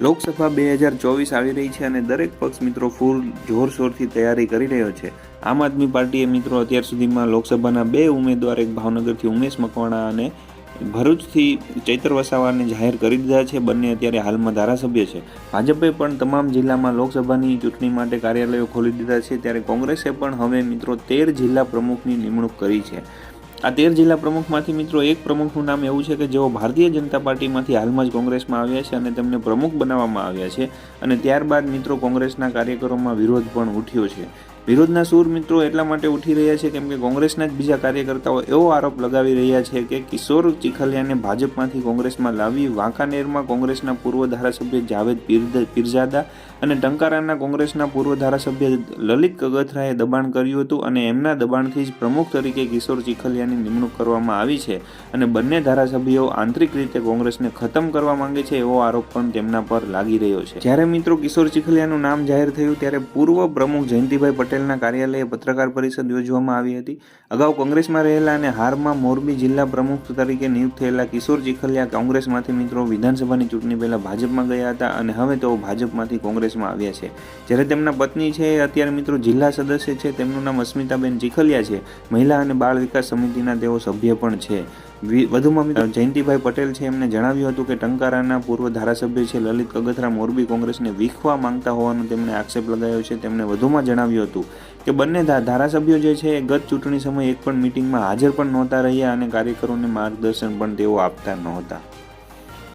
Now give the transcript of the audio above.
લોકસભા બે હજાર ચોવીસ આવી રહી છે અને દરેક પક્ષ મિત્રો ફૂલ જોરશોરથી તૈયારી કરી રહ્યો છે. આમ આદમી પાર્ટીએ મિત્રો અત્યાર સુધીમાં લોકસભાના બે ઉમેદવાર, એક ભાવનગરથી ઉમેશ મકવાણા અને ભરૂચથી ચૈતર વસાવાને જાહેર કરી દીધા છે. બંને અત્યારે હાલમાં ધારાસભ્ય છે. ભાજપે પણ તમામ જિલ્લામાં લોકસભાની ચૂંટણી માટે કાર્યાલયો ખોલી દીધા છે. ત્યારે કોંગ્રેસે પણ હવે મિત્રો તેર જિલ્લા પ્રમુખની નિમણૂક કરી છે. આ તેર જિલ્લા પ્રમુખમાંથી મિત્રો એક પ્રમુખનું નામ એવું છે કે જેઓ ભારતીય જનતા પાર્ટીમાંથી હાલમાં જ કોંગ્રેસમાં આવ્યા છે અને તેમને પ્રમુખ બનાવવામાં આવ્યા છે. અને ત્યારબાદ મિત્રો કોંગ્રેસના કાર્યકરોમાં વિરોધ પણ ઉઠ્યો છે. વિરોધના સૂર મિત્રો એટલા માટે ઉઠી રહ્યા છે કેમ કે કોંગ્રેસના જ બીજા કાર્યકર્તાઓ એવો આરોપ લગાવી રહ્યા છે કે કિશોર ચીખલિયાને ભાજપમાંથી કોંગ્રેસમાં લાવી વાંકાનેરમાં કોંગ્રેસના પૂર્વ ધારાસભ્ય જાવેદ પીરઝાદા અને ટંકારાના કોંગ્રેસના પૂર્વ ધારાસભ્ય લલિત કગથરાએ દબાણ કર્યું હતું અને એમના દબાણથી જ પ્રમુખ તરીકે કિશોર ચીખલિયાની નિમણૂક કરવામાં આવી છે અને બંને ધારાસભ્યો આંતરિક રીતે કોંગ્રેસને ખતમ કરવા માંગે છે એવો આરોપ પણ તેમના પર લાગી રહ્યો છે. જ્યારે મિત્રો કિશોર ચીખલિયાનું નામ જાહેર થયું ત્યારે પૂર્વ પ્રમુખ જયંતિભાઈ પટેલના કાર્યાલયે પત્રકાર પરિષદ યોજવામાં આવી હતી. અગાઉ કોંગ્રેસમાં રહેલા અને હારમાં મોરબી જિલ્લા પ્રમુખ તરીકે નિયુક્ત થયેલા કિશોર ચીખલિયા કોંગ્રેસમાંથી મિત્રો વિધાનસભાની ચૂંટણી પહેલા ભાજપમાં ગયા હતા અને હવે તેઓ ભાજપમાંથી કોંગ્રેસમાં આવ્યા છે. જ્યારે તેમના પત્ની છે, અત્યારે મિત્રો જિલ્લા સદસ્ય છે, તેમનું નામ અસ્મિતાબેન ચીખલિયા છે. મહિલા અને બાળ વિકાસ સમિતિના તેઓ સભ્ય પણ છે. વધુમાં જયંતિભાઈ પટેલ છે એમને જણાવ્યું હતું કે ટંકારાના પૂર્વ ધારાસભ્ય છે લલિત કગથરા મોરબી કોંગ્રેસને વીખવા માંગતા હોવાનો તેમણે આક્ષેપ લગાવ્યો છે. તેમણે વધુમાં જણાવ્યું હતું કે બંને ધારાસભ્યો જે છે એ ગત ચૂંટણી સમયે એક પણ મિટિંગમાં હાજર પણ નહોતા રહ્યા અને કાર્યકરોને માર્ગદર્શન પણ તેઓ આપતા નહોતા.